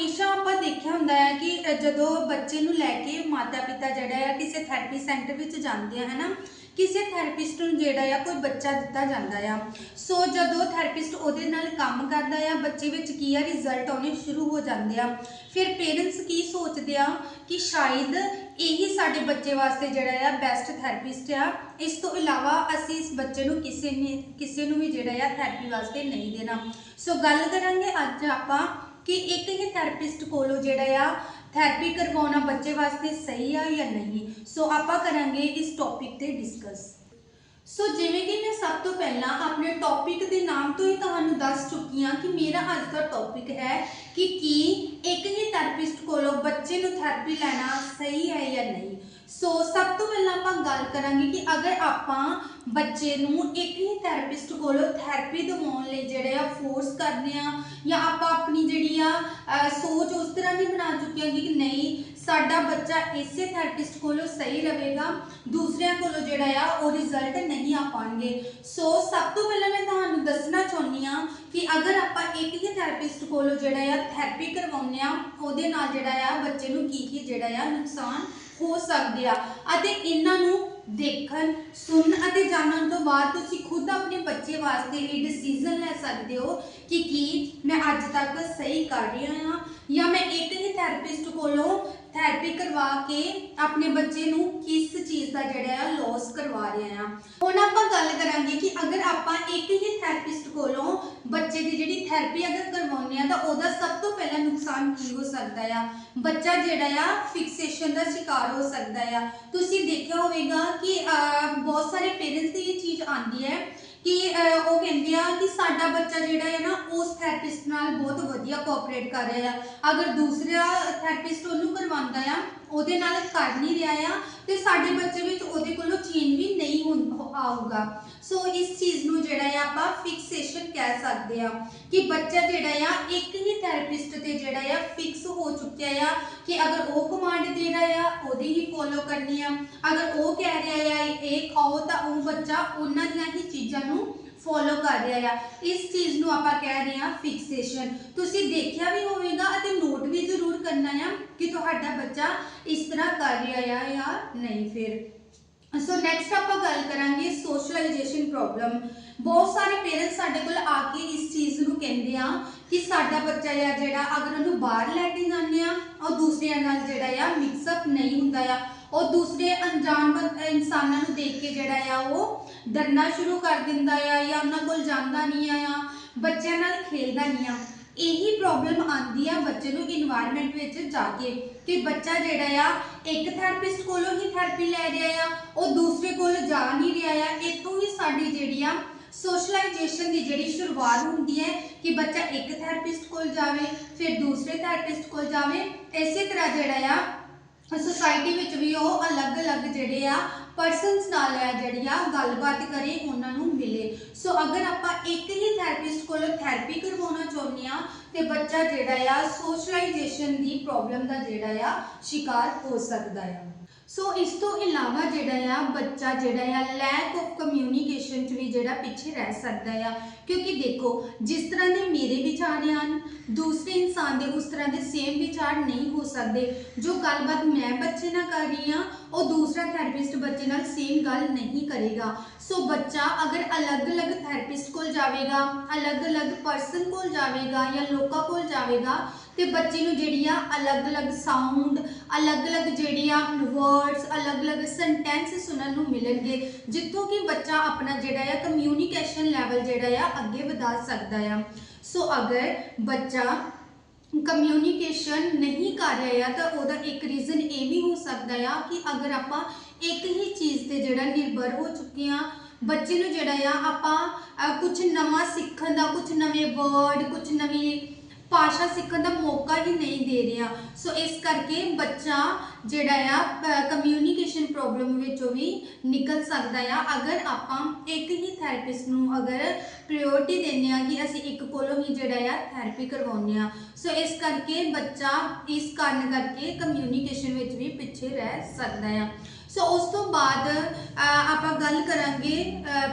ਹਮੇਸ਼ਾ ਆਪਾਂ ਦੇਖਿਆ ਹੁੰਦਾ ਹੈ ਕਿ ਜਦੋਂ ਬੱਚੇ ਨੂੰ ਲੈ ਕੇ ਮਾਤਾ ਪਿਤਾ ਜਿਹੜਾ ਆ ਕਿਸੇ ਥੈਰੇਪੀ ਸੈਂਟਰ ਵਿੱਚ ਜਾਂਦੇ ਆ, ਹਨਾ, ਕਿਸੇ ਥੈਰੇਪਿਸਟ ਨੂੰ ਜਿਹੜਾ ਆ ਕੋਈ ਬੱਚਾ ਦਿੱਤਾ ਜਾਂਦਾ ਆ। ਸੋ ਜਦੋਂ ਥੈਰੇਪਿਸਟ ਉਹਦੇ ਨਾਲ ਕੰਮ ਕਰਦਾ ਆ, ਬੱਚੇ ਵਿੱਚ ਕੀ ਆ ਰਿਜ਼ਲਟ ਆਉਣੇ ਸ਼ੁਰੂ ਹੋ ਜਾਂਦੇ ਆ। ਫਿਰ ਪੇਰੈਂਟਸ ਕੀ ਸੋਚਦੇ ਆ ਕਿ ਸ਼ਾਇਦ ਇਹੀ ਸਾਡੇ ਬੱਚੇ ਵਾਸਤੇ ਜਿਹੜਾ ਆ ਬੈਸਟ ਥੈਰੇਪਿਸਟ ਆ। ਇਸ ਤੋਂ ਇਲਾਵਾ ਅਸੀਂ ਇਸ ਬੱਚੇ ਨੂੰ ਕਿਸੇ ਨੇ, ਕਿਸੇ ਨੂੰ ਵੀ ਜਿਹੜਾ ਆ ਥੈਰੇਪੀ ਵਾਸਤੇ ਨਹੀਂ ਦੇਣਾ। ਸੋ ਗੱਲ ਕਰਾਂਗੇ ਅੱਜ ਆਪਾਂ ਕਿ ਇੱਕ ਹੀ ਥੈਰੇਪਿਸਟ ਕੋਲੋਂ ਜਿਹੜਾ ਆ ਥੈਰੇਪੀ ਕਰਵਾਉਣਾ ਬੱਚੇ ਵਾਸਤੇ ਸਹੀ ਆ ਜਾਂ ਨਹੀਂ? ਸੋ ਆਪਾਂ ਕਰਾਂਗੇ ਇਸ ਟੌਪਿਕ ਤੇ ਡਿਸਕਸ ਸੋ ਜਿਵੇਂ ਕਿ ਮੈਂ ਸਭ ਤੋਂ ਪਹਿਲਾਂ ਆਪਣੇ ਟੌਪਿਕ ਦੇ ਨਾਮ ਤੋਂ ਹੀ ਤੁਹਾਨੂੰ ਦੱਸ ਚੁੱਕੀ ਹਾਂ ਕਿ ਮੇਰਾ ਅੱਜ ਦਾ ਟੌਪਿਕ ਹੈ ਕਿ ਕੀ ਇੱਕ ਹੀ ਥੈਰੇਪਿਸਟ ਕੋਲੋਂ ਬੱਚੇ ਨੂੰ ਥੈਰੇਪੀ ਲੈਣਾ ਸਹੀ ਹੈ ਸੋ ਸਭ ਤੋਂ ਪਹਿਲਾਂ ਆਪਾਂ ਗੱਲ ਕਰਾਂਗੇ ਕਿ ਅਗਰ ਆਪਾਂ ਬੱਚੇ ਨੂੰ ਇੱਕ ਹੀ ਥੈਰੇਪਿਸਟ ਕੋਲੋਂ ਥੈਰੇਪੀ ਦਿਵਾਉਣ ਲਈ ਜਿਹੜੇ ਆ ਫੋਰਸ ਕਰਦੇ ਆ ਜਾਂ ਆਪਾਂ ਆਪਣੀ ਜਿਹੜੀ ਆ ਸੋਚ ਉਸ ਤਰ੍ਹਾਂ ਦੀ ਬਣਾ ਚੁੱਕੇ ਹਾਂ ਕਿ ਨਹੀਂ, ਸਾਡਾ ਬੱਚਾ ਇਸੇ ਥੈਰੇਪਿਸਟ ਕੋਲੋਂ ਸਹੀ ਰਹੇਗਾ, ਦੂਸਰਿਆਂ ਕੋਲੋਂ ਜਿਹੜਾ ਆ ਉਹ ਰਿਜ਼ਲਟ ਨਹੀਂ ਆ ਪਾਣਗੇ। ਸੋ ਸਭ ਤੋਂ ਪਹਿਲਾਂ ਮੈਂ ਤੁਹਾਨੂੰ ਦੱਸਣਾ ਚਾਹੁੰਦੀ ਆ ਕਿ ਅਗਰ ਆਪਾਂ ਇੱਕ ਹੀ ਥੈਰੇਪਿਸਟ ਕੋਲੋਂ ਜਿਹੜਾ ਆ ਥੈਰੇਪੀ ਕਰਵਾਉਂਦੇ ਆ ਉਹਦੇ ਨਾਲ ਜਿਹੜਾ ਆ ਬੱਚੇ ਨੂੰ ਕੀ ਕੀ ਜਿਹੜਾ ਆ ਨੁਕਸਾਨ ਹੋ ਸਕਦੇ ਆ। ਅਤੇ ਇਹਨਾਂ ਨੂੰ ਦੇਖਣ, ਸੁਣਨ ਅਤੇ ਜਾਣਨ ਤੋਂ ਬਾਅਦ ਤੁਸੀਂ ਖੁਦ ਆਪਣੇ ਬੱਚੇ ਵਾਸਤੇ ਇਹ ਡਿਸੀਜਨ ਲੈ ਸਕਦੇ ਹੋ ਕਿ ਕੀ ਮੈਂ ਅੱਜ ਤੱਕ ਸਹੀ ਕਰ ਰਿਹਾ ਹਾਂ ਜਾਂ ਮੈਂ ਇੱਕ ਹੀ ਥੈਰੇਪਿਸਟ ਕੋਲੋਂ ਥੈਰੇਪੀ ਕਰਵਾ ਕੇ ਆਪਣੇ ਬੱਚੇ ਨੂੰ ਕਿਸ ਚੀਜ਼ ਦਾ ਜਿਹੜਾ ਆ ਲਾਸ ਕਰਵਾ ਰਿਹਾ ਹਾਂ। ਹੁਣ ਆਪਾਂ ਗੱਲ ਕਰਾਂਗੇ ਕਿ ਅਗਰ ਆਪਾਂ ਇੱਕ ਹੀ ਥੈਰੇਪਿਸਟ ਕੋਲੋਂ ਬੱਚੇ ਦੀ ਜਿਹੜੀ ਥੈਰੇਪੀ ਅਗਰ ਕਰਵਾਉਂਦੇ ਆ ਤਾਂ ਉਹਦਾ ਸਭ ਤੋਂ ਪਹਿਲਾਂ ਨੁਕਸਾਨ ਕੀ ਹੋ ਸਕਦਾ ਆ? ਬੱਚਾ ਜਿਹੜਾ ਆ ਫਿਕਸੇਸ਼ਨ ਦਾ ਸ਼ਿਕਾਰ ਹੋ ਸਕਦਾ ਆ। ਤੁਸੀਂ ਦੇਖਿਆ ਹੋਵੇਗਾ ਕਿ ਬਹੁਤ ਸਾਰੇ ਪੇਰੈਂਟਸ ਦੀ ਇਹ ਚੀਜ਼ ਆਉਂਦੀ ਹੈ ਕਿ ਉਹ ਕਹਿੰਦੇ ਆ ਕਿ ਸਾਡਾ ਬੱਚਾ ਜਿਹੜਾ ਹੈ ਨਾ ਉਸ ਥੈਰੇਪਿਸਟ ਨਾਲ ਬਹੁਤ ਵਧੀਆ ਕੋਆਪਰੇਟ ਕਰ ਰਿਹਾ ਆ। ਅਗਰ ਦੂਸਰਾ ਥੈਰੇਪਿਸਟ ਉਹਨੂੰ ਕਰਵਾਉਂਦਾ ਆ, ਉਹਦੇ ਨਾਲ ਕਰ ਨਹੀਂ ਰਿਹਾ ਆ, ਤੇ ਸਾਡੇ ਬੱਚੇ ਵਿੱਚ ਉਹਦੇ ਕੋਲੋਂ ਚੇਂਜ ਵੀ ਨਹੀਂ ਹੁੰ- ਆਊਗਾ। ਸੋ ਇਸ ਚੀਜ਼ ਨੂੰ ਜਿਹੜਾ ਆ, ਆਪਾਂ ਫਿਕਸੇਸ਼ਨ ਕਹਿ ਸਕਦੇ ਆ ਕਿ ਬੱਚਾ ਜਿਹੜਾ ਆ, ਇੱਕ ਹੀ ਥੈਰੇਪਿਸਟ ਤੇ ਜਿਹੜਾ ਆ ਫਿਕਸ ਹੋ ਚੁੱਕਿਆ ਆ ਕਿ ਅਗਰ ਉਹ ਕਮਾਂਡ ਦੇ ਰਿਹਾ ਆ, ਉਹਦੀ ਹੀ ਫੋਲੋ ਕਰਨੀ ਆ। ਅਗਰ ਉਹ ਕਹਿ ਰਿਹਾ ਆ, ਇਹ ਖਾਓ ਤਾਂ ਉਹ ਬੱਚਾ ਉਹਨਾਂ ਦੀਆਂ ਹੀ ਚੀਜ਼ਾਂ ਨੂੰ ਫੋਲੋ ਕਰ ਰਿਹਾ ਆ। ਇਸ ਚੀਜ਼ ਨੂੰ ਆਪਾਂ ਕਹਿ ਰਹੇ ਆ ਫਿਕਸੇਸ਼ਨ ਤੁਸੀਂ ਦੇਖਿਆ ਵੀ ਹੋਵੇਗਾ ਅਤੇ ਨੋਟ ਵੀ ਜ਼ਰੂਰ ਕਰਨਾ ਆ ਕਿ ਤੁਹਾਡਾ ਬੱਚਾ ਇਸ ਤਰ੍ਹਾਂ ਕਰ ਰਿਹਾ ਆ ਜਾਂ ਨਹੀਂ ਫਿਰ। ਸੋ ਨੈਕਸਟ ਆਪਾਂ ਗੱਲ ਕਰਾਂਗੇ ਸੋਸ਼ਲਾਈਜੇਸ਼ਨ ਪ੍ਰੋਬਲਮ ਬਹੁਤ ਸਾਰੇ ਪੇਰੈਂਟਸ ਸਾਡੇ ਕੋਲ ਆ ਕੇ ਇਸ ਚੀਜ਼ ਨੂੰ ਕਹਿੰਦੇ ਆ ਕਿ ਸਾਡਾ ਬੱਚਾ ਆ ਜਿਹੜਾ, ਅਗਰ ਉਹਨੂੰ ਬਾਹਰ ਉਹ ਦੂਸਰਿਆਂ ਨਾਲ ਜਿਹੜਾ ਆ ਮਿਕਸ ਅਪ ਨਹੀਂ ਹੁੰਦਾ ਆ। ਉਹ ਦੂਸਰੇ ਅਣਜਾਣ ਇਨਸਾਨਾਂ ਨੂੰ ਦੇਖ ਕੇ ਜਿਹੜਾ ਆ ਉਹ ਡਰਨਾ ਸ਼ੁਰੂ ਕਰ ਦਿੰਦਾ ਆ ਜਾਂ ਉਹਨਾਂ ਕੋਲ ਜਾਂਦਾ ਨਹੀਂ ਆ ਬੱਚਿਆਂ ਨਾਲ ਖੇਲਦਾ ਨਹੀਂ ਆ। ਇਹੀ ਪ੍ਰੋਬਲਮ ਆਂਦੀ ਆ ਬੱਚੇ ਨੂੰ ਇਨਵਾਇਰਨਮੈਂਟ ਵਿੱਚ ਜਾ ਕੇ ਕਿ ਬੱਚਾ ਜਿਹੜਾ ਆ ਇੱਕ ਥੈਰੇਪਿਸਟ ਕੋਲੋਂ ਹੀ ਥੈਰੇਪੀ ਲੈ ਰਿਹਾ ਆ, ਉਹ ਦੂਸਰੇ ਕੋਲ ਜਾ ਨਹੀਂ ਰਿਹਾ ਆ। ਇੱਥੋਂ ਹੀ ਸਾਡੀ ਜਿਹੜੀ ਆ ਸੋਸ਼ਲਾਈਜੇਸ਼ਨ ਦੀ ਜਿਹੜੀ ਸ਼ੁਰੂਆਤ ਹੁੰਦੀ ਹੈ ਕਿ ਬੱਚਾ ਇੱਕ ਥੈਰੇਪਿਸਟ ਕੋਲ ਜਾਵੇ, ਫਿਰ ਦੂਸਰੇ ਥੈਰੇਪਿਸਟ ਕੋਲ ਜਾਵੇ, ਇਸੇ ਤਰ੍ਹਾਂ ਜਿਹੜਾ ਆ ਸੋਸਾਇਟੀ ਵਿੱਚ ਵੀ ਉਹ ਅਲੱਗ-ਅਲੱਗ ਜਿਹੜੇ ਆ ਪਰਸਨਸ ਨਾਲ ਆ ਜਿਹੜੀ ਆ, ਗੱਲਬਾਤ ਕਰੇ, ਉਹਨਾਂ ਨੂੰ ਮਿਲੇ। ਸੋ ਅਗਰ ਆਪਾਂ ਇੱਕ ਹੀ ਥੈਰੇਪਿਸਟ ਕੋਲੋਂ ਥੈਰੇਪੀ ਕਰਵਾਉਣਾ ਚਾਹੁੰਦੇ ਆ ਤੇ ਬੱਚਾ ਜਿਹੜਾ ਆ ਸੋਸ਼ਲਾਈਜੇਸ਼ਨ ਦੀ ਪ੍ਰੋਬਲਮ ਦਾ ਜਿਹੜਾ ਆ ਸ਼ਿਕਾਰ ਹੋ ਸਕਦਾ ਆ ਸੋ ਇਸ ਤੋਂ ਇਲਾਵਾ ਜਿਹੜਾ ਆ ਬੱਚਾ ਜਿਹੜਾ ਆ ਲੈਕ ਆਫ ਕਮਿਊਨੀਕੇਸ਼ਨ ਚ ਵੀ ਜਿਹੜਾ ਪਿੱਛੇ ਰਹਿ ਸਕਦਾ ਆ ਕਿਉਂਕਿ ਦੇਖੋ ਜਿਸ ਤਰ੍ਹਾਂ ਦੇ ਮੇਰੇ ਵਿਚਾਰ ਹਨ ਦੂਸਰੇ ਇਨਸਾਨ ਦੇ ਉਸ ਤਰ੍ਹਾਂ ਦੇ ਸੇਮ ਵਿਚਾਰ ਨਹੀਂ ਹੋ ਸਕਦੇ ਜੋ ਗੱਲਬਾਤ ਮੈਂ ਬੱਚੇ ਨਾਲ ਕਰ ਰਹੀ ਹਾਂ ਉਹ ਦੂਸਰਾ ਥੈਰੇਪਿਸਟ ਬੱਚੇ ਨਾਲ ਸੇਮ ਗੱਲ ਨਹੀਂ ਕਰੇਗਾ ਸੋ ਬੱਚਾ ਅਗਰ ਅਲੱਗ-ਅਲੱਗ ਥੈਰੇਪਿਸਟ ਕੋਲ ਜਾਵੇਗਾ, ਅਲੱਗ-ਅਲੱਗ ਪਰਸਨ ਕੋਲ ਜਾਵੇਗਾ ਜਾਂ ਲੋਕਾਂ ਕੋਲ ਜਾਵੇਗਾ, ਤੇ ਬੱਚੇ ਨੂੰ ਜਿਹੜੀ ਆ ਅਲੱਗ-ਅਲੱਗ ਸਾਊਂਡ ਅਲੱਗ-ਅਲੱਗ ਜਿਹੜੀ ਆ ਵਰਡਸ ਅਲੱਗ-ਅਲੱਗ ਸੈਂਟੈਂਸ ਸੁਣਨ ਨੂੰ ਮਿਲਣਗੇ, ਜਿੱਥੋਂ ਕਿ ਬੱਚਾ ਆਪਣਾ ਜਿਹੜਾ ਆ ਕਮਿਊਨੀਕੇਸ਼ਨ ਲੈਵਲ ਜਿਹੜਾ ਆ ਅੱਗੇ ਵਧਾ ਸਕਦਾ ਆ। ਸੋ ਅਗਰ ਬੱਚਾ ਕਮਿਊਨੀਕੇਸ਼ਨ ਨਹੀਂ ਕਰ ਰਿਹਾ ਆ ਤਾਂ ਉਹਦਾ ਇੱਕ ਰੀਜ਼ਨ ਇਹ ਵੀ ਹੋ ਸਕਦਾ ਆ ਕਿ ਅਗਰ ਆਪਾਂ ਇੱਕ ਹੀ ਚੀਜ਼ ਤੇ ਜਿਹੜਾ ਨਿਰਭਰ ਹੋ ਚੁੱਕੇ ਆ ਬੱਚੇ ਨੂੰ ਜਿਹੜਾ ਆ, ਆਪਾਂ ਕੁਝ ਨਵਾਂ ਸਿੱਖਣ ਦਾ ਕੁਝ ਨਵੇਂ ਵਰਡ ਕੁਝ ਨਵੀਂ ਭਾਸ਼ਾ ਸਿੱਖਣ ਦਾ ਮੌਕਾ ਹੀ ਨਹੀਂ ਦੇ ਰਿਹਾ। ਸੋ ਇਸ ਕਰਕੇ ਬੱਚਾ ਜਿਹੜਾ ਆ ਕਮਿਊਨੀਕੇਸ਼ਨ ਪ੍ਰੋਬਲਮ ਵਿੱਚੋਂ ਵੀ ਨਿਕਲ ਸਕਦਾ ਆ। ਅਗਰ ਆਪਾਂ ਇੱਕ ਹੀ ਥੈਰੇਪਿਸਟ ਨੂੰ ਅਗਰ ਪ੍ਰਾਇੋਰਟੀ ਦਿੰਦੇ ਆ ਕਿ ਅਸੀਂ ਇੱਕ ਕੋਲੋਂ ਹੀ ਜਿਹੜਾ ਆ ਥੈਰੇਪੀ ਕਰਵਾਉਂਦੇ ਆ। ਸੋ ਇਸ ਕਰਕੇ ਬੱਚਾ ਇਸ ਕਾਰਨ ਕਰਕੇ ਕਮਿਊਨੀਕੇਸ਼ਨ ਵਿੱਚ ਵੀ ਪਿੱਛੇ ਰਹਿ ਸਕਦਾ ਆ। ਸੋ ਉਸ ਤੋਂ ਬਾਅਦ ਆਪਾਂ ਗੱਲ ਕਰਾਂਗੇ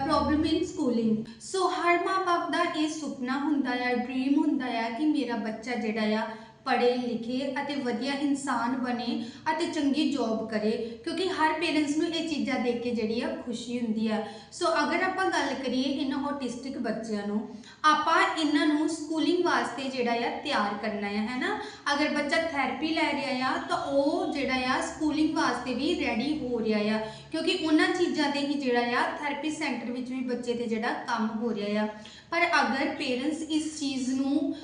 ਪ੍ਰੋਬਲਮ ਇਨ ਸਕੂਲਿੰਗ ਸੋ ਹਰ ਮਾਂ-ਬਾਪ ਦਾ ਇਹ ਸੁਪਨਾ ਹੁੰਦਾ ਹੈ ਡ੍ਰੀਮ ਹੁੰਦਾ ਹੈ ਕਿ ਮੇਰਾ ਬੱਚਾ ਜਿਹੜਾ ਆ ਪੜ੍ਹੇ ਲਿਖੇ ਅਤੇ ਵਧੀਆ ਇਨਸਾਨ ਬਣੇ ਅਤੇ ਚੰਗੀ ਜੌਬ ਕਰੇ, ਕਿਉਂਕਿ ਹਰ ਪੇਰੈਂਟਸ ਨੂੰ ਇਹ ਚੀਜ਼ਾਂ ਦੇਖ ਕੇ ਜਿਹੜੀ ਆ ਖੁਸ਼ੀ ਹੁੰਦੀ ਆ। ਸੋ ਅਗਰ ਆਪਾਂ ਗੱਲ ਕਰੀਏ ਇਹਨਾਂ ਆਟਿਸਟਿਕ ਬੱਚਿਆਂ ਨੂੰ, ਆਪਾਂ ਇਹਨਾਂ ਨੂੰ ਸਕੂਲਿੰਗ ਵਾਸਤੇ ਜਿਹੜਾ ਆ ਤਿਆਰ ਕਰਨਾ ਹੈ ਹੈਨਾ? ਅਗਰ ਬੱਚਾ ਥੈਰੇਪੀ ਲੈ ਰਿਹਾ ਆ, ਤਾਂ ਉਹ ਜਿਹੜਾ ਆ ਸਕੂਲਿੰਗ ਵਾਸਤੇ ਵੀ ਰੈਡੀ ਹੋ ਰਿਹਾ ਆ, ਕਿਉਂਕਿ ਉਹਨਾਂ ਚੀਜ਼ਾਂ ਤੇ ਹੀ ਜਿਹੜਾ ਆ ਥੈਰੇਪੀ ਸੈਂਟਰ ਵਿੱਚ ਵੀ ਬੱਚੇ ਤੇ ਜਿਹੜਾ ਕੰਮ ਹੋ ਰਿਹਾ ਆ। ਪਰ ਅਗਰ ਪੇਰੈਂਟਸ ਇਸ ਚੀਜ਼ ਨੂੰ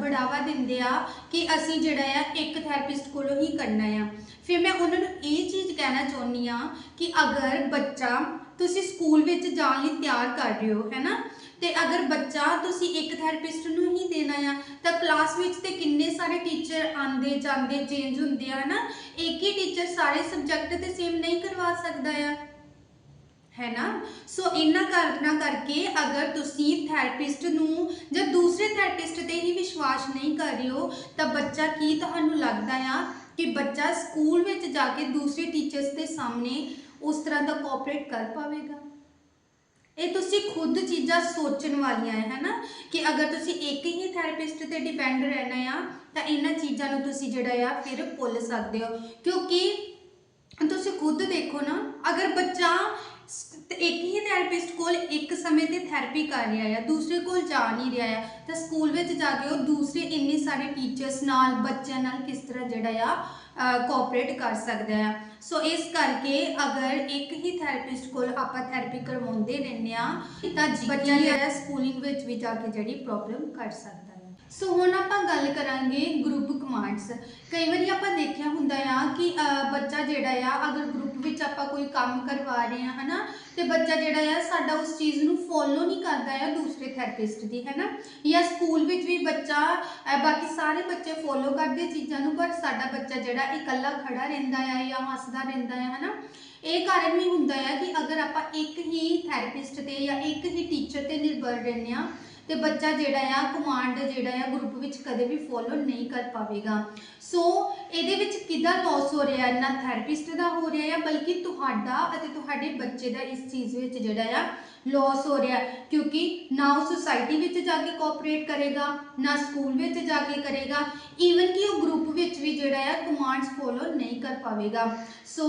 ਬੜਾਵਾ ਦਿੰਦੇ ਆ ਕਿ ਅਸੀਂ ਜਿਹੜਾ ਆ ਇੱਕ ਥੈਰੇਪਿਸਟ ਕੋਲੋਂ ਹੀ ਕਰਨਾ ਆ। ਫਿਰ ਮੈਂ ਉਹਨਾਂ ਨੂੰ ਇਹ ਚੀਜ਼ ਕਹਿਣਾ ਚਾਹੁੰਦੀ ਆ ਕਿ ਅਗਰ ਬੱਚਾ ਤੁਸੀਂ ਸਕੂਲ ਵਿੱਚ ਜਾਣ ਲਈ ਤਿਆਰ ਕਰ ਰਹੇ ਹੋ, ਹੈਨਾ? ਤੇ ਅਗਰ ਬੱਚਾ ਤੁਸੀਂ ਇੱਕ ਥੈਰੇਪਿਸਟ ਨੂੰ ਹੀ ਦੇਣਾ ਆ, ਤਾਂ ਕਲਾਸ ਵਿੱਚ ਤੇ ਕਿੰਨੇ ਸਾਰੇ ਟੀਚਰ ਆਉਂਦੇ ਜਾਂਦੇ ਚੇਂਜ ਹੁੰਦੇ ਆ ਨਾ ਇੱਕ ਹੀ ਟੀਚਰ ਸਾਰੇ ਸਬਜੈਕਟ ਤੇ ਸੇਮ ਨਹੀਂ ਕਰਵਾ ਸਕਦਾ ਆ। ਹੈ ਨਾ? ਸੋ ਇਹਨਾਂ ਕਾਰਨਾਂ ਕਰਕੇ ਅਗਰ ਤੁਸੀਂ ਥੈਰੇਪਿਸਟ ਨੂੰ ਜਾਂ ਦੂਸਰੇ ਥੈਰੇਪਿਸਟ ਤੇ ਹੀ ਵਿਸ਼ਵਾਸ ਨਹੀਂ ਕਰ ਰਹੇ ਹੋ, ਤਾਂ ਬੱਚਾ ਕੀ ਤੁਹਾਨੂੰ ਲੱਗਦਾ ਆ ਕਿ ਬੱਚਾ ਸਕੂਲ ਵਿੱਚ ਜਾ ਕੇ ਦੂਸਰੇ ਟੀਚਰਸ ਦੇ ਸਾਹਮਣੇ ਉਸ ਤਰ੍ਹਾਂ ਦਾ ਕੋਆਪਰੇਟ ਕਰ ਪਾਵੇਗਾ? ਇਹ ਤੁਸੀਂ ਖੁਦ ਚੀਜ਼ਾਂ ਸੋਚਣ ਵਾਲੀਆਂ ਹੈ ਹੈਨਾ ਕਿ ਅਗਰ ਤੁਸੀਂ ਇੱਕ ਹੀ ਥੈਰੇਪਿਸਟ ਤੇ ਡਿਪੈਂਡ ਰਹਿਣਾ ਆ, ਤਾਂ ਇਹਨਾਂ ਚੀਜ਼ਾਂ ਨੂੰ ਤੁਸੀਂ ਜਿਹੜਾ ਆ ਫਿਰ ਭੁੱਲ ਸਕਦੇ ਹੋ। ਕਿਉਂਕਿ ਤੁਸੀਂ ਖੁਦ ਦੇਖੋ ਨਾ, ਅਗਰ ਬੱਚਾ ਇੱਕ ਹੀ ਥੈਰੇਪਿਸਟ ਕੋਲ ਇੱਕ ਸਮੇਂ ਤੇ ਥੈਰੇਪੀ ਕਰ ਰਿਹਾ ਆ, ਦੂਸਰੇ ਕੋਲ ਜਾ ਨਹੀਂ ਰਿਹਾ ਆ। ਤਾਂ ਸਕੂਲ ਵਿੱਚ ਜਾ ਕੇ ਉਹ ਦੂਸਰੇ ਇੰਨੇ ਸਾਰੇ ਟੀਚਰਸ ਨਾਲ, ਬੱਚਿਆਂ ਨਾਲ ਕਿਸ ਤਰ੍ਹਾਂ ਜਿਹੜਾ ਆ ਕੋਆਪਰੇਟ ਕਰ ਸਕਦਾ ਆ। ਸੋ ਇਸ ਕਰਕੇ ਅਗਰ ਇੱਕ ਹੀ ਥੈਰੇਪਿਸਟ ਕੋਲ ਆਪਾਂ ਥੈਰੇਪੀ ਕਰਵਾਉਂਦੇ ਰਹਿੰਦੇ ਆ ਤਾਂ ਬੱਚਾ ਜਿਹੜਾ ਸਕੂਲਿੰਗ ਵਿੱਚ ਵੀ ਜਾ ਕੇ ਜਿਹੜੀ ਪ੍ਰੋਬਲਮ ਕਰ ਸਕਦਾ ਹੈ ਸੋ ਹੁਣ ਆਪਾਂ ਗੱਲ ਕਰਾਂਗੇ ਗਰੁੱਪ ਕਮਾਂਡਸ ਕਈ ਵਾਰੀ ਆਪਾਂ ਦੇਖਿਆ ਹੁੰਦਾ ਆ ਕਿ ਬੱਚਾ ਜਿਹੜਾ ਆ, ਅਗਰ ਗਰੁੱਪ ਵਿੱਚ ਆਪਾਂ ਕੋਈ ਕੰਮ ਕਰਵਾ ਰਹੇ ਆ ਹਨਾ? ਤੇ ਬੱਚਾ ਜਿਹੜਾ ਆ, ਸਾਡਾ ਉਸ ਚੀਜ਼ ਨੂੰ ਫੋਲੋ ਨਹੀਂ ਕਰਦਾ ਆ ਦੂਸਰੇ ਥੈਰੇਪਿਸਟ ਦੀ, ਹੈਨਾ? ਜਾਂ ਸਕੂਲ ਵਿੱਚ ਵੀ ਬੱਚਾ ਬਾਕੀ ਸਾਰੇ ਬੱਚੇ ਫੋਲੋ ਕਰਦੇ ਚੀਜ਼ਾਂ ਨੂੰ, ਪਰ ਸਾਡਾ ਬੱਚਾ ਜਿਹੜਾ ਇਕੱਲਾ ਖੜਾ ਰਹਿੰਦਾ ਆ ਜਾਂ ਹੱਸਦਾ ਰਹਿੰਦਾ ਆ, ਹਨਾ? ਇਹ ਕਾਰਨ ਵੀ ਹੁੰਦਾ ਆ ਕਿ ਅਗਰ ਆਪਾਂ ਇੱਕ ਹੀ ਥੈਰੇਪਿਸਟ ਤੇ ਜਾਂ ਇੱਕ ਹੀ ਟੀਚਰ ਤੇ ਨਿਰਭਰ ਰਹਿੰਦੇ ਆ ਤੇ ਬੱਚਾ ਜਿਹੜਾ ਆ ਕਮਾਂਡ ਜਿਹੜਾ ਆ ਗਰੁੱਪ ਵਿੱਚ ਕਦੇ ਵੀ ਫੋਲੋ ਨਹੀਂ ਕਰ ਪਾਵੇਗਾ। ਸੋ ਇਹਦੇ ਵਿੱਚ ਕਿਹਦਾ ਲਾਸ ਹੋ ਰਿਹਾ? ਨਾ ਥੈਰੇਪਿਸਟ ਦਾ ਹੋ ਰਿਹਾ ਆ, ਬਲਕਿ ਤੁਹਾਡਾ ਅਤੇ ਤੁਹਾਡੇ ਬੱਚੇ ਦਾ ਇਸ ਚੀਜ਼ ਵਿੱਚ ਜਿਹੜਾ ਆ ਲਾਸ ਹੋ ਰਿਹਾ। ਕਿਉਂਕਿ ਨਾ ਉਹ ਸੁਸਾਇਟੀ ਵਿੱਚ ਜਾ ਕੇ ਕੋਆਪਰੇਟ ਕਰੇਗਾ, ਨਾ ਸਕੂਲ ਵਿੱਚ ਜਾ ਕੇ ਕਰੇਗਾ। ਈਵਨ ਕਿ ਉਹ ਗਰੁੱਪ ਵਿੱਚ ਵੀ ਜਿਹੜਾ ਆ ਕਮਾਂਡਸ ਫੋਲੋ ਨਹੀਂ ਕਰ ਪਾਵੇਗਾ। ਸੋ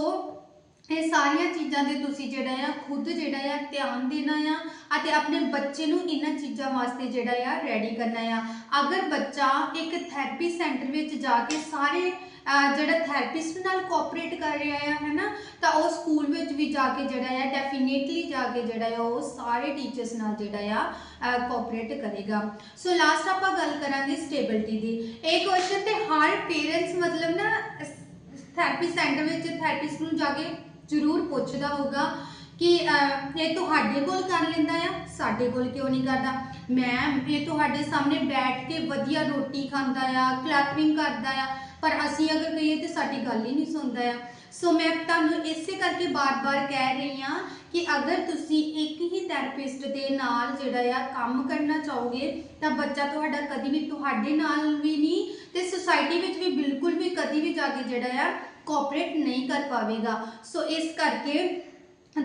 ਇਹ ਸਾਰੀਆਂ ਚੀਜ਼ਾਂ ਦੇ ਤੁਸੀਂ ਜਿਹੜਾ ਆ, ਖੁਦ ਜਿਹੜਾ ਆ, ਧਿਆਨ ਦੇਣਾ ਆ ਅਤੇ ਆਪਣੇ ਬੱਚੇ ਨੂੰ ਇਹਨਾਂ ਚੀਜ਼ਾਂ ਵਾਸਤੇ ਜਿਹੜਾ ਆ ਰੈਡੀ ਕਰਨਾ ਆ। ਅਗਰ ਬੱਚਾ ਇੱਕ ਥੈਰੇਪੀ ਸੈਂਟਰ ਵਿੱਚ ਜਾ ਕੇ ਸਾਰੇ ਜਿਹੜਾ ਥੈਰੇਪਿਸਟ ਨਾਲ ਕੋਆਪਰੇਟ ਕਰ ਰਿਹਾ ਆ, ਹੈਨਾ, ਤਾਂ ਉਹ ਸਕੂਲ ਵਿੱਚ ਵੀ ਜਾ ਕੇ ਜਿਹੜਾ ਆ ਡੈਫੀਨੇਟਲੀ ਜਾ ਕੇ ਜਿਹੜਾ ਆ, ਉਹ ਸਾਰੇ ਟੀਚਰਸ ਨਾਲ ਜਿਹੜਾ ਆ ਕੋਆਪਰੇਟ ਕਰੇਗਾ। ਸੋ ਲਾਸਟ ਆਪਾਂ ਗੱਲ ਕਰਾਂਗੇ ਸਟੇਬਿਲਟੀ ਦੀ। ਇਹ ਕੁਐਸਚਨ ਤੇ ਹਰ ਪੇਰੈਂਟਸ ਮਤਲਬ ਨਾ ਥੈਰੇਪੀ ਸੈਂਟਰ ਵਿੱਚ ਥੈਰੇਪਿਸਟ ਨੂੰ ਜਾ ਕੇ ਜ਼ਰੂਰ ਪੁੱਛਦਾ ਹੋਊਗਾ ਕਿ ਇਹ ਤੁਹਾਡੇ ਕੋਲ ਕਰ ਲੈਂਦਾ ਆ? ਸਾਡੇ ਕੋਲ ਕਿਉਂ ਨਹੀਂ ਕਰਦਾ? ਮੈਮ ਇਹ ਤੁਹਾਡੇ ਸਾਹਮਣੇ ਬੈਠ ਕੇ ਵਧੀਆ ਰੋਟੀ ਖਾਂਦਾ ਆ ਕਲੈਪਿੰਗ ਕਰਦਾ ਆ, ਪਰ ਅਸੀਂ ਅਗਰ ਕਹੀਏ ਤੇ ਸਾਡੀ ਗੱਲ ਹੀ ਨਹੀਂ ਸੁਣਦਾ ਆ। ਸੋ ਮੈਂ ਤੁਹਾਨੂੰ ਇਸੇ ਕਰਕੇ ਬਾਰ-ਬਾਰ ਕਹਿ ਰਹੀ ਹਾਂ ਕਿ ਅਗਰ ਤੁਸੀਂ ਇੱਕ ਹੀ ਥੈਰੇਪਿਸਟ ਦੇ ਨਾਲ ਜਿਹੜਾ ਆ ਕੰਮ ਕਰਨਾ ਚਾਹੋਗੇ, ਤਾਂ ਬੱਚਾ ਤੁਹਾਡਾ ਕਦੀ ਵੀ ਤੁਹਾਡੇ ਨਾਲ ਵੀ ਨਹੀਂ, ਤੇ ਸੁਸਾਇਟੀ ਵਿੱਚ ਵੀ ਬਿਲਕੁਲ ਵੀ ਕਦੀ ਵੀ ਜਾ ਕੇ ਜਿਹੜਾ ਆ ਕੋਆਪਰੇਟ ਨਹੀਂ ਕਰ ਪਾਵੇਗਾ। ਸੋ ਇਸ ਕਰਕੇ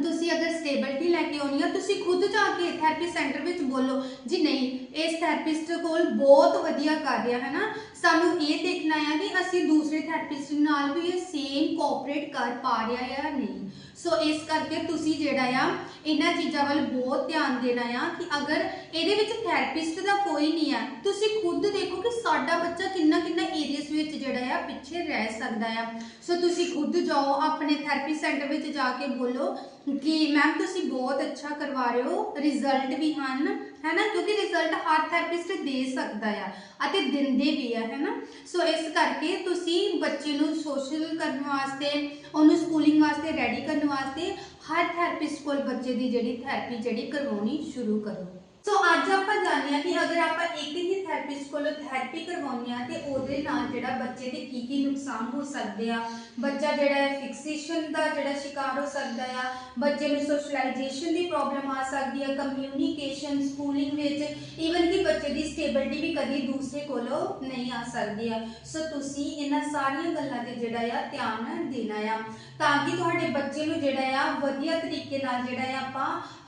ਤੁਸੀਂ ਅਗਰ ਸਟੇਬਿਲਟੀ ਲੈ ਕੇ ਆਉਣੀ ਆ, ਤੁਸੀਂ ਖੁਦ ਜਾ ਕੇ ਥੈਰੇਪੀ ਸੈਂਟਰ ਵਿੱਚ ਬੋਲੋ, ਜੀ ਨਹੀਂ ਇਸ ਥੈਰੇਪਿਸਟ ਕੋਲ ਬਹੁਤ ਵਧੀਆ ਕਰ ਰਿਹਾ ਹੈ ਨਾ ਸਾਨੂੰ ਇਹ ਦੇਖਣਾ ਹੈ ਕਿ ਅਸੀਂ ਦੂਸਰੇ ਥੈਰੇਪਿਸਟ ਨਾਲ ਵੀ ਇਹ ਸੇਮ ਕੋਆਪਰੇਟ ਕਰ ਪਾ ਰਿਹਾ ਹੈ ਜਾਂ ਨਹੀਂ। ਸੋ ਇਸ ਕਰਕੇ ਤੁਸੀਂ ਜਿਹੜਾ ਆ, ਇਹਨਾਂ ਚੀਜ਼ਾਂ ਵੱਲ ਬਹੁਤ ਧਿਆਨ ਦੇਣਾ ਆ ਕਿ ਅਗਰ ਇਹਦੇ ਵਿੱਚ ਥੈਰੇਪਿਸਟ ਦਾ ਕੋਈ ਨਹੀਂ ਆ, ਤੁਸੀਂ ਖੁਦ ਦੇਖੋ ਕਿ ਸਾਡਾ ਬੱਚਾ ਕਿੰਨਾ ਕਿੰਨਾ ਏਰੀਅਸ ਵਿੱਚ ਜਿਹੜਾ ਆ ਪਿੱਛੇ ਰਹਿ ਸਕਦਾ ਆ। ਸੋ ਤੁਸੀਂ ਖੁਦ ਜਾਓ, ਆਪਣੇ ਥੈਰੇਪੀ ਸੈਂਟਰ ਵਿੱਚ ਜਾ ਕੇ ਬੋਲੋ ਕਿ ਮੈਮ ਤੁਸੀਂ ਬਹੁਤ ਅੱਛਾ ਕਰਵਾ ਰਹੇ ਹੋ ਰਿਜ਼ਲਟ ਵੀ ਹਨ ਹੈ ਨਾ ਕਿਉਂਕਿ ਰਿਜ਼ਲਟ ਹਰ ਥੈਰੇਪਿਸਟ ਦੇ ਸਕਦਾ ਆ ਅਤੇ ਦਿੰਦੇ ਵੀ ਆ ਹੈ ਨਾ ਸੋ ਇਸ ਕਰਕੇ ਤੁਸੀਂ ਬੱਚੇ ਨੂੰ ਸੋਸ਼ਲ ਕਰਨ ਵਾਸਤੇ, ਉਹਨੂੰ ਸਕੂਲਿੰਗ ਵਾਸਤੇ ਰੈਡੀ ਕਰਨ ਵਾਸਤੇ ਹਰ ਥੈਰੇਪਿਸਟ ਕੋਲ ਬੱਚੇ ਦੀ ਜਿਹੜੀ ਥੈਰੇਪੀ ਜਿਹੜੀ ਕਰਵਾਉਣੀ ਸ਼ੁਰੂ ਕਰੋ। ਸੋ ਅੱਜ ਆਪਾਂ ਜਾਣਦੇ ਹਾਂ ਕਿ ਅਗਰ ਆਪਾਂ ਇੱਕ ਹੀ ਥੈਰੇਪਿਸਟ ਕੋਲੋਂ ਥੈਰੇਪੀ ਕਰਵਾਉਂਦੇ ਆ ਤੇ ਉਹਦੇ ਨਾਲ ਜਿਹੜਾ ਬੱਚੇ ਦੇ ਕੀ ਕੀ ਨੁਕਸਾਨ ਹੋ ਸਕਦੇ ਆ, ਬੱਚਾ ਜਿਹੜਾ ਹੈ ਫਿਕਸੇਸ਼ਨ ਦਾ ਜਿਹੜਾ ਸ਼ਿਕਾਰ ਹੋ ਸਕਦਾ ਆ, ਬੱਚੇ ਨੂੰ ਸੋਸ਼ਲਾਈਜੇਸ਼ਨ ਦੀ ਪ੍ਰੋਬਲਮ ਆ ਸਕਦੀ ਆ ਕਮਿਊਨੀਕੇਸ਼ਨ ਸਕੂਲਿੰਗ ਵਿੱਚ ਈਵਨ ਕਿ ਬੱਚੇ ਦੀ ਸਟੇਬਿਲਟੀ ਵੀ ਕਦੀ ਦੂਸਰੇ ਕੋਲੋਂ ਨਹੀਂ ਆ ਸਕਦੀ ਆ। ਸੋ ਤੁਸੀਂ ਇਹਨਾਂ ਸਾਰੀਆਂ ਗੱਲਾਂ ਤੇ ਜਿਹੜਾ ਆ ਧਿਆਨ ਦੇਣਾ ਆ। ਤਾਂ ਕਿ ਤੁਹਾਡੇ ਬੱਚੇ ਨੂੰ ਜਿਹੜਾ ਆ ਵਧੀਆ ਤਰੀਕੇ ਨਾਲ ਜਿਹੜਾ ਆ ਆਪਾਂ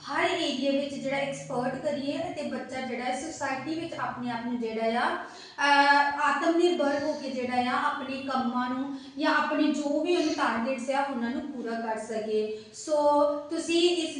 ਹਰ ਏਰੀਆ ਵਿੱਚ ਜਿਹੜਾ ਐਕਸਪਰਟ ਕਰੀਏ ਅਤੇ ਬੱਚਾ ਜਿਹੜਾ ਹੈ ਸੋਸਾਇਟੀ ਵਿੱਚ ਆਪਣੇ ਆਪ ਨੂੰ ਜਿਹੜਾ ਆ ਆਤਮ ਨਿਰਭਰ ਹੋ ਕੇ ਜਿਹੜਾ ਆ ਆਪਣੇ ਕੰਮਾਂ ਨੂੰ ਜਾਂ ਆਪਣੇ ਜੋ ਵੀ ਉਹਨੂੰ ਟਾਰਗੇਟਸ ਆ ਉਹਨਾਂ ਨੂੰ ਪੂਰਾ ਕਰ ਸਕੇ। ਸੋ ਤੁਸੀਂ ਇਸ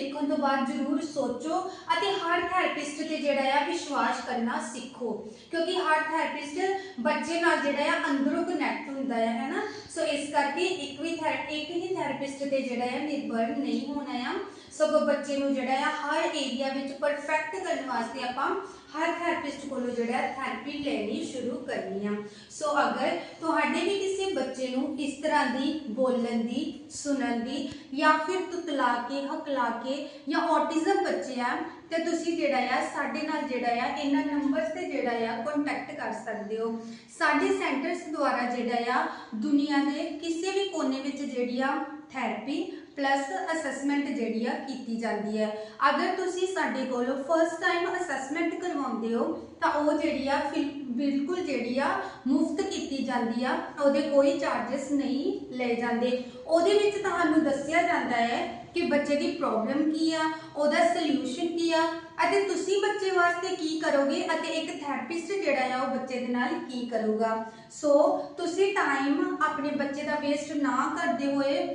ਦੇਖਣ ਤੋਂ ਬਾਅਦ ਜ਼ਰੂਰ ਸੋਚੋ ਅਤੇ ਹਰ ਥੈਰੇਪਿਸਟ ਤੇ ਜਿਹੜਾ ਆ ਵਿਸ਼ਵਾਸ ਕਰਨਾ ਸਿੱਖੋ। ਕਿਉਂਕਿ ਹਰ ਥੈਰੇਪਿਸਟ ਬੱਚੇ ਨਾਲ ਜਿਹੜਾ ਆ ਅੰਦਰੋਂ ਕਨੈਕਟ ਹੁੰਦਾ ਹੈ ਹੈਨਾ ਸੋ ਇਸ ਕਰਕੇ ਇੱਕ ਵੀ ਥੈਰ ਇੱਕ ਹੀ ਥੈਰੇਪਿਸਟ ਤੇ ਜਿਹੜਾ ਆ ਨਿਰਭਰ ਨਹੀਂ ਹੋਣਾ ਆ। ਸਗੋਂ ਬੱਚੇ ਨੂੰ ਜਿਹੜਾ ਆ ਹਰ ਏਰੀਆ ਵਿੱਚ ਪਰਫੈਕਟ ਕਰਨ ਵਾਸਤੇ ਆਪਾਂ ਹਰ ਥੈਰੇਪਿਸਟ ਕੋਲੋਂ ਜਿਹੜਾ ਥੈਰੇਪੀ ਲੈਣੀ ਸ਼ੁਰੂ ਕਰਨੀ ਆ। ਸੋ ਅਗਰ ਤੁਹਾਡੇ ਵੀ ਕਿਸੇ ਬੱਚੇ ਨੂੰ ਇਸ ਤਰ੍ਹਾਂ ਦੀ ਬੋਲਣ ਦੀ, ਸੁਣਨ ਦੀ ਜਾਂ ਫਿਰ ਤੁਤਲਾ ਕੇ, ਹਕਲਾ ਕੇ ਜਾਂ ਔਟਿਜ਼ਮ ਬੱਚੇ ਆ, ਤੇ ਤੁਸੀਂ ਜਿਹੜਾ ਆ, ਸਾਡੇ ਨਾਲ ਜਿਹੜਾ ਆ, ਇਹਨਾਂ ਨੰਬਰਸ ਤੇ ਜਿਹੜਾ ਆ ਕੰਟੈਕਟ ਕਰ ਸਕਦੇ ਹੋ। ਸਾਡੇ ਸੈਂਟਰਸ ਦੁਆਰਾ ਜਿਹੜਾ ਆ ਦੁਨੀਆ ਦੇ ਕਿਸੇ ਵੀ ਕੋਨੇ ਵਿੱਚ ਜਿਹੜੀ ਆ ਥੈਰੇਪੀ ਪਲੱਸ ਅਸੈਸਮੈਂਟ ਜਿਹੜੀ ਆ ਕੀਤੀ ਜਾਂਦੀ ਹੈ। ਅਗਰ ਤੁਸੀਂ ਸਾਡੇ ਕੋਲੋਂ ਫਰਸਟ ਟਾਈਮ ਅਸੈਸਮੈਂਟ ਕਰਵਾਉਂਦੇ ਹੋ, ਤਾਂ ਉਹ ਜਿਹੜੀ ਆ ਫਿਰ ਬਿਲਕੁਲ ਜਿਹੜੀ ਆ ਮੁਫਤ ਕੀਤੀ ਜਾਂਦੀ ਆ। ਉਹਦੇ ਕੋਈ ਚਾਰजेस ਨਹੀਂ ਲਏ ਜਾਂਦੇ। ਉਹਦੇ ਵਿੱਚ ਤੁਹਾਨੂੰ ਦੱਸਿਆ ਜਾਂਦਾ ਹੈ ਕਿ ਬੱਚੇ ਦੀ ਪ੍ਰੋਬਲਮ ਕੀ ਆ, ਉਹਦਾ ਸੋਲੂਸ਼ਨ ਕੀ ਆ, ਅਤੇ ਤੁਸੀਂ ਬੱਚੇ ਵਾਸਤੇ ਕੀ ਕਰੋਗੇ ਅਤੇ ਇੱਕ ਥੈਰੇਪਿਸਟ ਜਿਹੜਾ ਆ ਉਹ ਬੱਚੇ ਦੇ ਨਾਲ ਕੀ ਕਰੂਗਾ। ਸੋ ਤੁਸੀਂ ਟਾਈਮ ਆਪਣੇ ਬੱਚੇ ਦਾ ਵੇਸਟ ਨਾ ਕਰਦੇ ਹੋਏ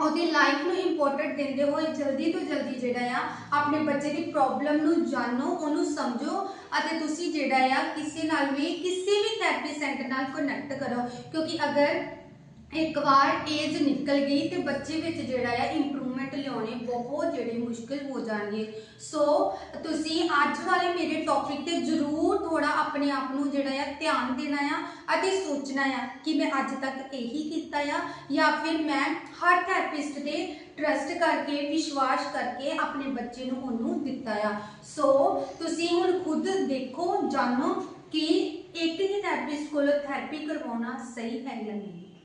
ਉਹਦੀ ਲਾਈਫ ਨੂੰ ਇੰਪੋਰਟੈਂਟ ਦਿੰਦੇ ਹੋਏ ਜਲਦੀ ਤੋਂ ਜਲਦੀ ਜਿਹੜਾ ਆ, ਆਪਣੇ ਬੱਚੇ ਦੀ ਪ੍ਰੋਬਲਮ ਨੂੰ ਜਾਣੋ, ਉਹਨੂੰ ਸਮਝੋ ਅਤੇ ਤੁਸੀਂ ਜਿਹੜਾ ਆ, ਕਿਸੇ ਨਾਲ ਵੀ, ਕਿਸੇ ਵੀ ਥੈਰੇਪੀ ਸੈਂਟਰ ਨਾਲ ਕਨੈਕਟ ਕਰੋ। ਕਿਉਂਕਿ ਅਗਰ ਇੱਕ ਵਾਰ ਏਜ ਨਿਕਲ ਗਈ ਤੇ ਬੱਚੇ ਵਿੱਚ ਜਿਹੜਾ ਆ ਇੰਪਰੂਵ ਇੰਪਰੂਵਮੈਂਟ ਲਿਆਉਣੇ, ਬਹੁਤ ਜਿਹੜੇ ਮੁਸ਼ਕਿਲ ਹੋ ਜਾਣਗੇ। ਸੋ ਤੁਸੀਂ ਅੱਜ ਵਾਲੇ ਮੇਰੇ ਟੌਪਿਕ ਤੇ ਜ਼ਰੂਰ ਥੋੜਾ ਆਪਣੇ ਆਪ ਨੂੰ ਜਿਹੜਾ ਆ ਧਿਆਨ ਦੇਣਾ ਆ ਅਤੇ ਸੋਚਣਾ ਆ ਕਿ ਮੈਂ ਅੱਜ ਤੱਕ ਇਹੀ ਕੀਤਾ ਆ ਜਾਂ ਫਿਰ ਮੈਂ ਹਰ ਥੈਰੇਪਿਸਟ ਤੇ ਟਰਸਟ ਕਰਕੇ, ਵਿਸ਼ਵਾਸ ਕਰਕੇ ਆਪਣੇ ਬੱਚੇ ਨੂੰ ਉਹਨੂੰ ਦਿੱਤਾ ਆ। ਸੋ ਤੁਸੀਂ ਹੁਣ ਖੁਦ ਦੇਖੋ, ਜਾਣੋ ਕਿ ਇੱਕ ਹੀ ਥੈਰੇਪਿਸਟ ਕੋਲੋਂ ਥੈਰੇਪੀ ਕਰਵਾਉਣਾ ਸਹੀ ਹੈ ਜਾਂ ਨਹੀਂ।